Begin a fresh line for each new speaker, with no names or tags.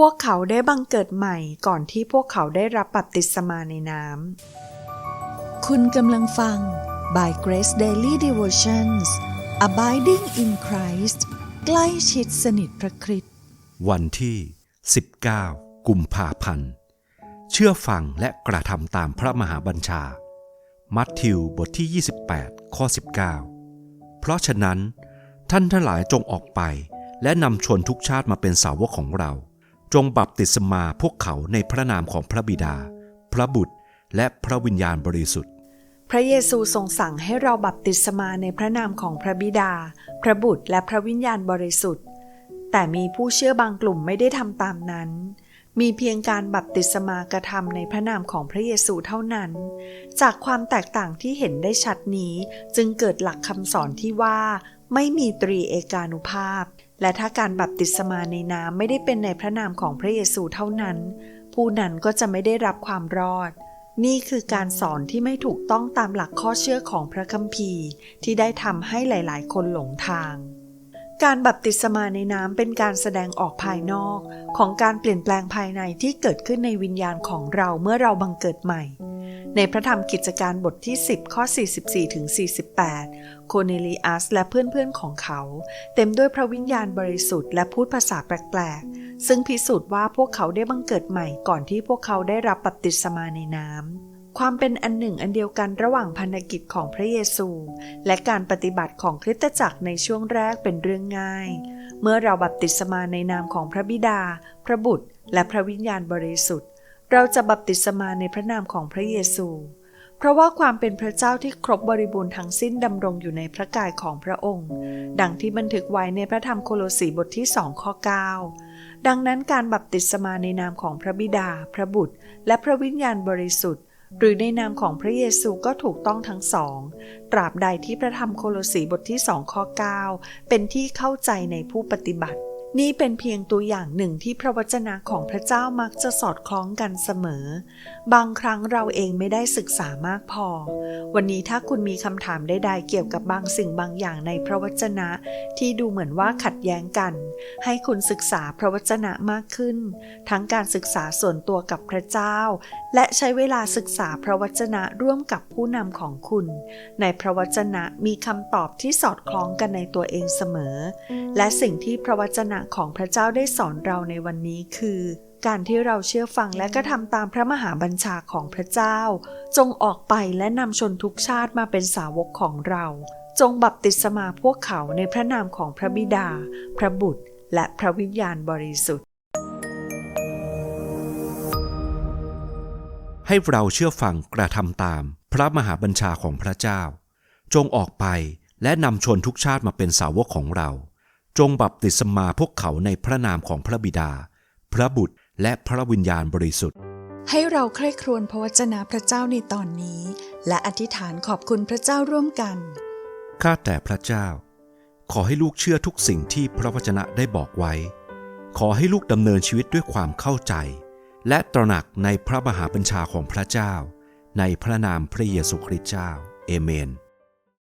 พวกเขาได้บังเกิดใหม่ก่อนที่พวกเขาได้รับบัพติศมาในน้ำ คุณกำลังฟัง By Grace Daily Devotions Abiding in Christ ใกล้ชิดสนิทพระคริสต์
วันที่ 19 กุมภาพันธ์ เชื่อฟังและกระทำตามพระมหาบัญชา มัทธิวบทที่ 28 ข้อ 19 เพราะฉะนั้นท่านทั้งหลายจงออกไปและนำชนทุกชาติมาเป็นสาวกของเรา จงบัพติศมาพวกเขาในพระนามของพระบิดา พระบุตร และพระวิญญาณบริสุทธิ์
พระเยซูทรงสั่งให้เราบัพติศมาในพระนามของพระบิดา พระบุตร และพระวิญญาณบริสุทธิ์ แต่มีผู้เชื่อบางกลุ่มไม่ได้ทำตามนั้น มีเพียงการบัพติศมากระทำในพระนามของพระเยซูเท่านั้น จากความแตกต่างที่เห็นได้ชัดนี้จึงเกิดหลักคำสอนที่ว่าไม่มีตรีเอกานุภาพ และถ้าการบัพติศมาในน้ำไม่ได้เป็นในพระนามของพระเยซูเท่านั้น ผู้นั้นก็จะไม่ได้รับความรอด นี่คือการสอนที่ไม่ถูกต้องตามหลักข้อเชื่อของพระคัมภีร์ ที่ได้ทำให้หลาย ๆ คนหลงทาง การบัพติศมาในน้ำเป็นการแสดงออกภายนอก ของการเปลี่ยนแปลงภายในที่เกิดขึ้นในวิญญาณของเราเมื่อเราบังเกิดใหม่ ในพระธรรมกิจการบทที่ 10 ข้อ 44ถึง48 โคเนลีอัสและเพื่อนๆของเขา เต็มด้วยพระวิญญาณบริสุทธิ์และพูดภาษาแปลกๆ ซึ่งพิสูจน์ว่าพวกเขาได้บังเกิดใหม่ก่อนที่พวกเขาได้รับบัพติศมาในน้ำความเป็นอันหนึ่งอันเดียวกันระหว่างพันธกิจของพระเยซู และการปฏิบัติของคริสตจักรในช่วงแรกเป็นเรื่องง่าย เมื่อเราบัพติศมาในนามของพระบิดา พระบุตร และพระวิญญาณบริสุทธิ์ เราจะบัพติศมาในพระนามของพระเยซู เพราะว่าความเป็นพระเจ้าที่ครบบริบูรณ์ทั้งสิ้นดำรงอยู่ในพระกายของพระองค์ ดังที่บันทึกไว้ในพระธรรมโคโลสีบทที่สองข้อ 9 ดังนั้นการบัพติศมาในนามของพระบิดา พระบุตร และพระวิญญาณบริสุทธิ์ หรือในนามของพระเยซูก็ถูกต้องทั้งสอง ตราบใดที่พระธรรมโคโลสีบทที่สองข้อ 9 เป็นที่เข้าใจในผู้ปฏิบัติ นี่เป็นเพียงตัวอย่างหนึ่งที่พระวจนะของพระเจ้ามักจะสอดคล้องกันเสมอ บางครั้งเราเองไม่ได้ศึกษามากพอ วันนี้ถ้าคุณมีคำถามใดๆเกี่ยวกับบางสิ่งบางอย่างในพระวจนะที่ดูเหมือนว่าขัดแย้งกัน ให้คุณศึกษาพระวจนะมากขึ้น ทั้งการศึกษาส่วนตัวกับพระเจ้า และใช้เวลาศึกษาพระวจนะร่วมกับผู้นำของคุณ ในพระวจนะมีคำตอบที่สอดคล้องกันในตัวเองเสมอ และสิ่งที่พระวจนะของพระเจ้าได้สอนเราในวันนี้คือ การที่เราเชื่อฟังและก็ทำตามพระมหาบัญชาของพระเจ้า จงออกไปและนำชนทุกชาติมาเป็นสาวกของเรา จงบัพติศมาพวกเขาในพระนามของพระบิดา พระบุตร และพระวิญญาณบริสุทธิ์
ให้เราเชื่อฟังกระทำตามพระมหาบัญชาของพระเจ้า จงออกไปและนำชนทุกชาติมาเป็นสาวกของเรา จงบัพติศมาพวกเขาในพระนามของพระบิดา พระบุตรและพระวิญญาณบริสุทธิ์
ให้เราใคร่ครวญพระวจนะพระเจ้าในตอนนี้ และอธิษฐานขอบคุณพระเจ้าร่วมกัน
ข้าแต่พระเจ้า ขอให้ลูกเชื่อทุกสิ่งที่พระวจนะได้บอกไว้ ขอให้ลูกดำเนินชีวิตด้วยความเข้าใจ และตระหนักในพระมหาบัญชาของพระเจ้า ในพระนามพระเยซูคริสต์เจ้า เอเมน